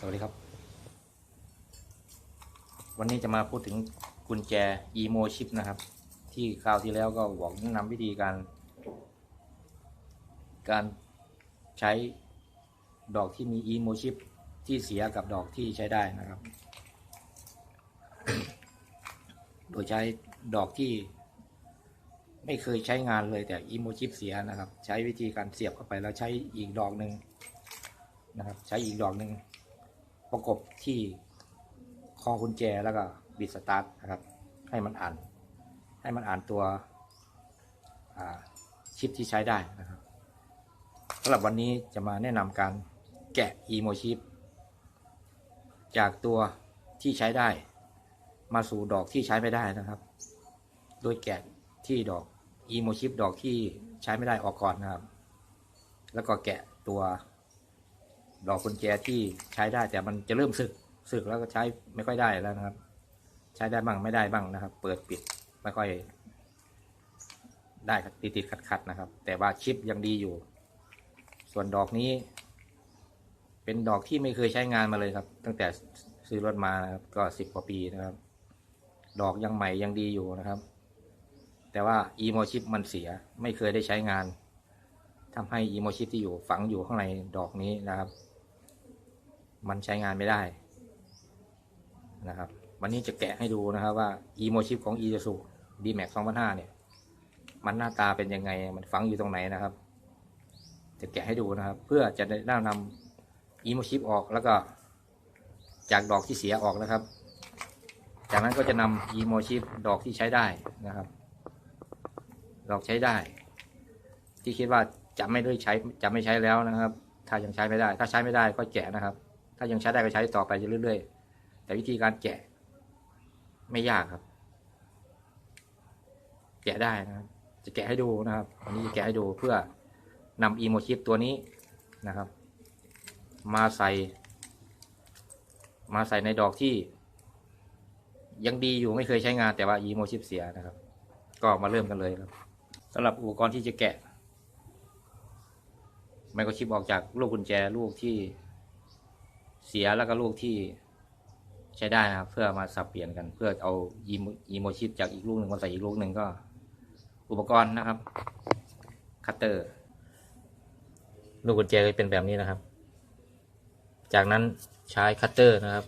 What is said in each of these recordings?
สวัสดีครับ วันนี้จะมาพูดถึงกุญแจ emo chip นะครับ ที่คราวที่แล้วก็บอกแนะนำวิธีการ การใช้ดอกที่มี emo chip ที่เสียกับดอกที่ใช้ได้นะครับ โดยใช้ดอกที่ไม่เคยใช้งานเลยแต่ emo chip เสียนะครับ ใช้วิธีการเสียบเข้าไปแล้วใช้อีกดอกหนึ่งนะครับใช้อีกดอกหนึ่ง ประกบที่คอกุญแจแล้วก็บิดสตาร์ทนะครับ ให้มันอ่าน ให้มันอ่านตัวชิปที่ใช้ได้นะครับสำหรับวันนี้จะมาแนะนำการแกะ emo chip จากตัวที่ใช้ได้ มาสู่ดอกที่ใช้ไม่ได้นะครับ โดยแกะที่ดอก emo chip ดอกที่ใช้ไม่ได้ออกก่อนนะครับ แล้วก็แกะตัว ดอกกุญแจที่ใช้ได้แต่มันจะเริ่มสึกสึกแล้วก็ใช้ไม่ค่อยได้แล้วนะครับ ใช้ได้บ้างไม่ได้บ้างนะครับ เปิดปิดไม่ค่อย ได้ติดติดขัดขัดนะครับ แต่ว่าชิปยังดีอยู่ ส่วนดอกนี้ เป็นดอกที่ไม่เคยใช้งานมาเลยครับ ตั้งแต่ซื้อรถมานะครับ ก็สิบกว่าปีนะครับ ดอกยังใหม่ยังดีอยู่นะครับ แต่ว่า emo chip มันเสียไม่เคยได้ใช้งานทำให้ emo chip ที่อยู่ฝังอยู่ข้างในดอกนี้นะครับ มันใช้งานไม่ได้นะครับ วันนี้จะแกะให้ดูนะครับว่า emo chip ของ i s u d max 2005เนี่ย มันหน้าตาเป็นยังไง มันฝังอยู่ตรงไหนนะครับ จะแกะให้ดูนะครับ เพื่อจะได้นำ emo chip ออกแล้วก็ จากดอกที่เสียออกนะครับ จากนั้นก็จะนำ emo chip ดอกที่ใช้ได้นะครับ ดอกใช้ได้ ที่คิดว่าจะไม่ได้ใช้จะไม่ใช้แล้วนะครับ ถ้ายังใช้ไม่ได้ ถ้าใช้ไม่ได้ก็แกะนะครับ ถ้ายังใช้ได้ก็ใช้ต่อไปเรื่อยๆ แต่วิธีการแกะ ไม่ยากครับ แกะได้นะครับ จะแกะให้ดูนะครับ วันนี้จะแกะให้ดูเพื่อนำอีโมชิปตัวนี้นะครับ มาใส่ มาใส่ในดอกที่ ยังดีอยู่ไม่เคยใช้งานแต่ว่าอีโมชิปเสียนะครับ ก็มาเริ่มกันเลยครับสำหรับอุปกรณ์ที่จะแกะไมโครชิปออกจากลูกกุญแจลูกที่ เสียแล้วก็ลูกที่ใช้ได้นะครับเพื่อมาสับเปลี่ยนกัน เพื่อเอาอีโมอีโมชิปจากอีกลูกหนึ่งมาใส่อีกลูกหนึ่งก็ อุปกรณ์นะครับ คัตเตอร์ ลูกกุญแจก็เป็นแบบนี้นะครับ จากนั้นใช้คัตเตอร์นะครับ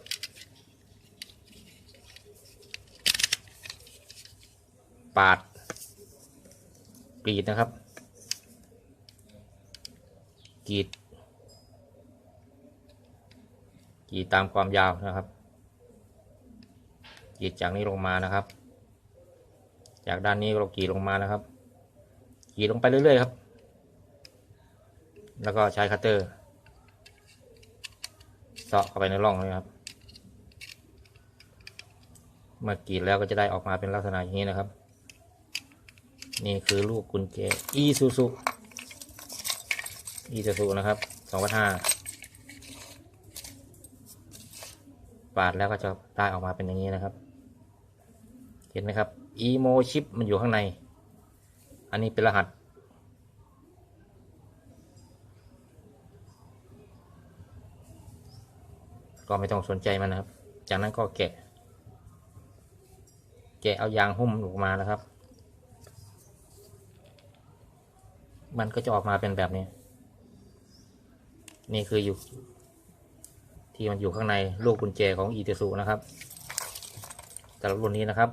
ปาดกรีดนะครับกรีด กรีดตามความยาวนะครับกรีดจากนี้ลงมานะครับ จากด้านนี้เรากรีดลงมานะครับกรีดลงไปเรื่อยๆครับ แล้วก็ใช้คัตเตอร์เจาะเข้าไปในร่องเลยครับเมื่อกรีดแล้วก็จะได้ออกมาเป็นลักษณะอย่างนี้นะครับ นี่คือลูกกุญแจอีซูซูอีซูซูนะครับสองพันห้า ปาดแล้วก็จะได้ออกมาเป็นอย่างนี้นะครับ เห็นไหมครับอีโมชิปมันอยู่ข้างใน อันนี้เป็นรหัส ก็ไม่ต้องสนใจมันนะครับ จากนั้นก็แกะ แกะเอายางหุ้มออกมานะครับ มันก็จะออกมาเป็นแบบนี้ นี่คืออยู่ ที่มันอยู่ข้างในลูกกุญแจของอีเตสุนะครับแต่ละรุ่นนี้นะครับ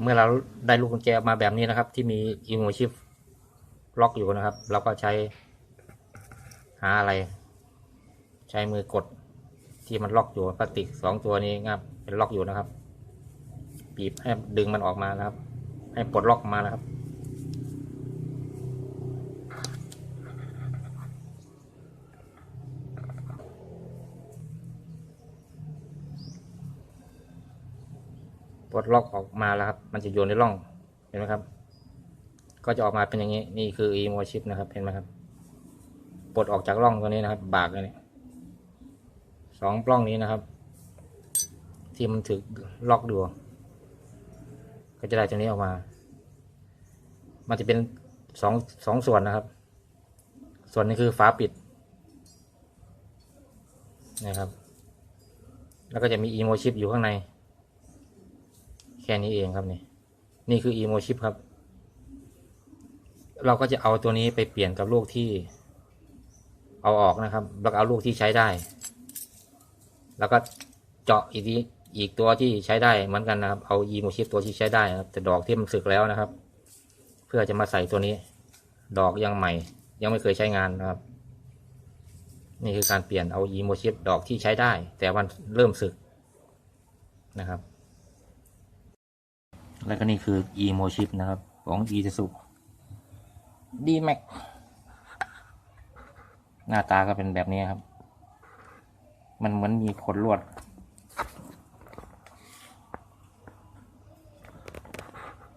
เมื่อเราได้ลูกกุญแจออกมาแบบนี้นะครับ ที่มีอีโมชิฟล็อกอยู่นะครับ เราก็ใช้หาอะไร ใช้มือกดที่มันล็อกอยู่พลาสติกสองตัวนี้ครับเป็นล็อกอยู่นะครับบีบให้ดึงมันออกมานะครับ ให้ปลดล็อกออกมานะครับ ดล็อกออกมาแล้วครับ มันจะโยนในร่อง เห็นไหมครับ ก็จะออกมาเป็นอย่างนี้ นี่คือ e m o chip นะครับ เห็นไหมครับ ปลดออกจากร่องตัวนี้นะครับ บากเลยเนี่ยสองปล้องนี้นะครับ ที่มันถือล็อกดู ก็จะได้ตัวนี้ออกมา มันจะเป็นสองสองส่วนนะครับ ส่วนนี้คือฝาปิดนะครับ แล้วก็จะมีอีโมชิปอยู่ข้างใน ค่นี้เองครับนี่นี่คืออีโมชิปครับ เราก็จะเอาตัวนี้ไปเปลี่ยนกับลูกที่ เอาออกนะครับ แล้วเอาลูกที่ใช้ได้ แล้วก็เจาะอีกทีอีกตัวที่ใช้ได้เหมือนกันนะครับ เอาอีโมชิปตัวที่ใช้ได้นะครับแต่ดอกที่มันสึกแล้วนะครับ เพื่อจะมาใส่ตัวนี้ ดอกยังใหม่ ยังไม่เคยใช้งานนะครับ นี่คือการเปลี่ยนเอาอีโมชิปดอกที่ใช้ได้ แต่มันเริ่มสึกนะครับ แล้วก็นี่คืออีโมชิปนะครับ ของอีเสุดีแม็กหน้าตาก็เป็นแบบนี้ครับ มันเหมือนมีขนลวด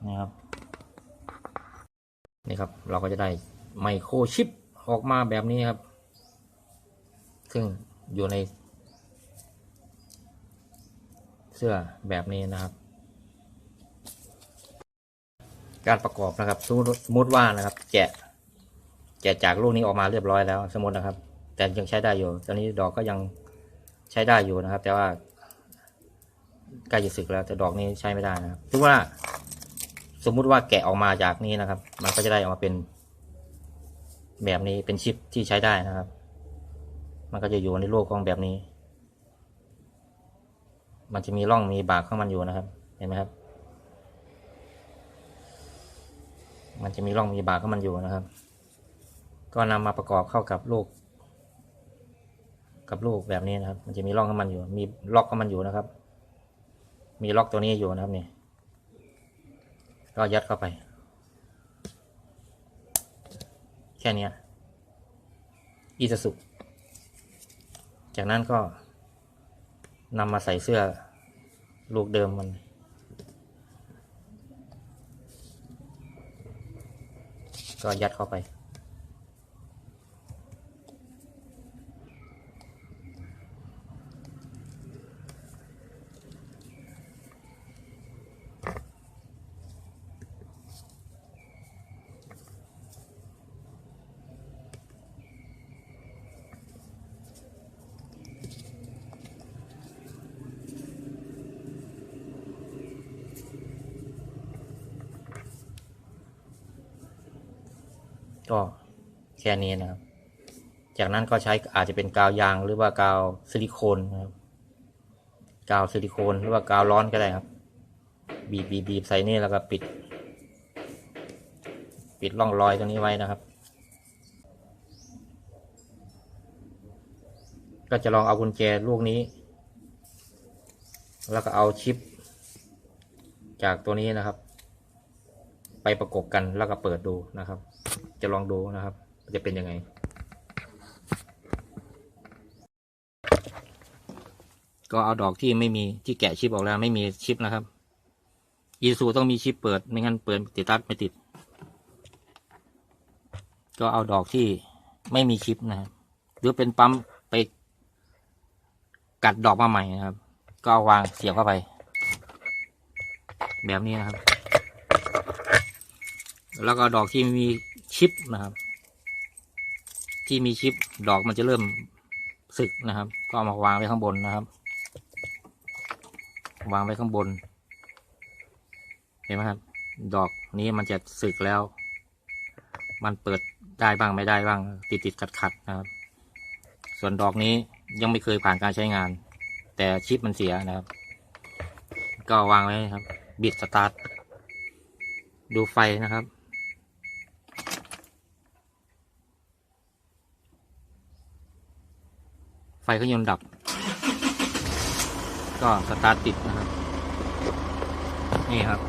นี่ครับ นี่ครับ เราก็จะได้ไมโครชิปออกมาแบบนี้ครับ ซึ่งอยู่ในเสื้อแบบนี้นะครับ การประกอบนะครับ สมมติว่านะครับ แกะ แกะจากลูกนี้ออกมาเรียบร้อยแล้ว สมมตินะครับ แต่ยังใช้ได้อยู่ ตอนนี้ดอกก็ยังใช้ได้อยู่นะครับ แต่ว่าใกล้จะสึกแล้ว แต่ดอกนี้ใช้ไม่ได้นะครับถือว่าสมมุติว่าแกะออกมาจากนี้นะครับ มันก็จะได้ออกมาเป็นแบบนี้เป็นชิปที่ใช้ได้นะครับ มันก็จะอยู่ในรูปของแบบนี้ มันจะมีร่องมีบากของมันอยู่นะครับ เห็นไหมครับ มันจะมีร่องมีบากของมันอยู่นะครับ ก็นำมาประกอบเข้ากับลูก กับลูกแบบนี้นะครับ มันจะมีร่องของมันอยู่ มีล็อกของมันอยู่นะครับ มีล็อกตัวนี้อยู่นะครับนี่ก็ยัดเข้าไป แค่นี้อีสสุจากนั้นก็นำมาใส่เสื้อลูกเดิมมัน ก็ยัดเข้าไป ก็แค่นี้นะครับ จากนั้นก็ใช้อาจจะเป็นกาวยางหรือว่ากาวซิลิโคนนะครับกาวซิลิโคนหรือว่ากาวร้อนก็ได้ครับ บีบบีบบีบใส่นี่แล้วก็ปิด ปิดร่องรอยตรงนี้ไว้นะครับ ก็จะลองเอากุญแจลูกนี้ แล้วก็เอาชิป จากตัวนี้นะครับ ไปประกบกันแล้วก็เปิดดูนะครับ จะลองดูนะครับ จะเป็นยังไง ก็เอาดอกที่ไม่มีที่แกะชิปออกแล้วไม่มีชิปนะครับอีซูต้องมีชิปเปิดไม่งั้นเปิดติดตัดไม่ติด ก็เอาดอกที่ไม่มีชิปนะครับหรือเป็นปั๊มไปกัดดอกมาใหม่นะครับ ก็เอาวางเสียบเข้าไป แบบนี้นะครับ แล้วก็ดอกที่มี ชิปนะครับ ที่มีชิปดอกมันจะเริ่มสึกนะครับ ก็เอามาวางไว้ข้างบนนะครับ วางไว้ข้างบน เห็นไหมครับ ดอกนี้มันจะสึกแล้ว มันเปิดได้บ้างไม่ได้บ้าง ติดติดขัดขัดนะครับ ส่วนดอกนี้ยังไม่เคยผ่านการใช้งาน แต่ชิปมันเสียนะครับ ก็วางไว้ครับ บิดสตาร์ทดูไฟนะครับ ไฟเครื่องยนต์ดับ ก็สตาร์ทติดนะครับ นี่ครับ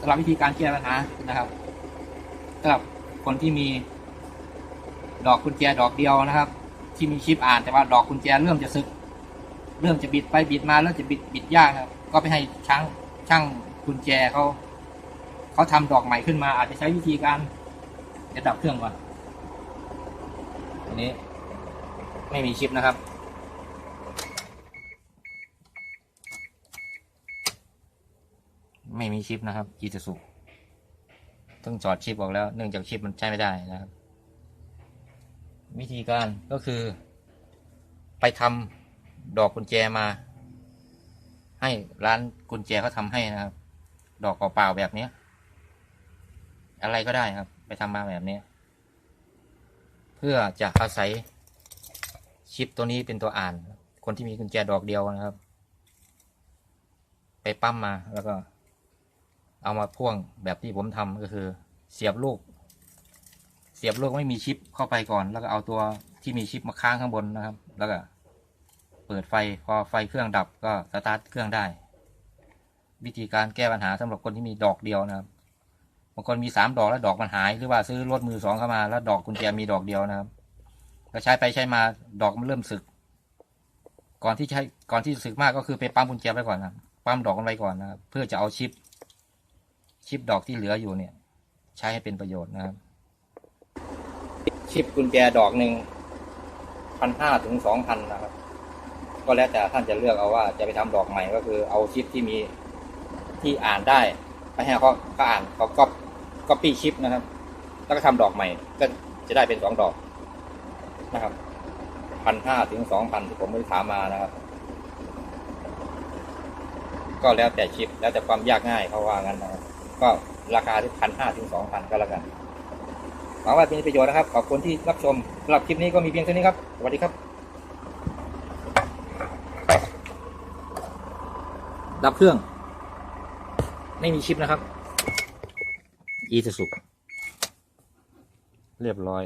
สำหรับวิธีการแก้ปัญหานะครับสำหรับคนที่มี ดอกกุญแจดอกเดียวนะครับ ที่มีชิปอ่านแต่ว่าดอกกุญแจเริ่มจะซึก เริ่มจะบิดไปบิดมาแล้วจะบิดบิดยากครับ ก็ไปให้ช่างช่างกุญแจเขา เขาทำดอกใหม่ขึ้นมาอาจจะใช้วิธีการจะดับเครื่องก่อนอันนี้ ไม่มีชิปนะครับ ไม่มีชิปนะครับอีซูซูต้องจอดชิปออกแล้ว เนื่องจากชิปมันใช้ไม่ได้นะครับ วิธีการก็คือ ไปทำดอกกุญแจมา ให้ร้านกุญแจเขาทำให้นะครับ ดอกเปล่าๆแบบนี้ อะไรก็ได้ครับ ไปทำมาแบบนี้ เพื่อจะอาศัยชิปตัวนี้เป็นตัวอ่าน คนที่มีกุญแจดอกเดียวนะครับ ไปปั้มมาแล้วก็ เอามาพ่วงแบบที่ผมทำก็คือ เสียบลูก เสียบลูกไม่มีชิปเข้าไปก่อน แล้วก็เอาตัวที่มีชิปมาค้างข้างบนนะครับ แล้วก็เปิดไฟพอไฟเครื่องดับก็สตาร์ทเครื่องได้ วิธีการแก้ปัญหาสำหรับคนที่มีดอกเดียวนะครับ บางคนมีสามดอกแล้วดอกมันหายหรือว่าซื้อรถมือสองเข้ามา แล้วดอกกุญแจมีดอกเดียวนะครับก็ใช้ไปใช้มาดอกมันเริ่มสึก ก่อนที่ใช้ก่อนที่สึกมากก็คือไปปั๊มกุญแจไว้ก่อนนะปั๊มดอกมันไว้ก่อนนะครับเพื่อจะเอาชิป ชิปดอกที่เหลืออยู่เนี่ย ใช้ให้เป็นประโยชน์นะครับ ชิปกุญแจดอกหนึ่งพันห้าถึงสองพันนะครับ ก็แล้วแต่ท่านจะเลือกเอาว่าจะไปทำดอกใหม่ก็คือเอาชิปที่มีที่อ่านได้ไปให้เขาเขาอ่านเขาก็ ก็ปี้ชิปนะครับ แล้วก็ทำดอกใหม่ ก็จะได้เป็นสองดอกนะครับพันห้าถึงสองพันที่ผมไปถามมานะครับ ก็แล้วแต่ชิปแล้วแต่ความยากง่ายเขาว่างั้นนะครับ ก็ราคาที่พันห้าถึงสองพันก็แล้วกันหวังว่าเป็นประโยชน์นะครับขอบคุณที่รับชมสำหรับคลิปนี้ก็มีเพียงเท่านี้ครับสวัสดีครับดับเครื่อง ไม่มีชิปนะครับ อีสุสุเรียบร้อย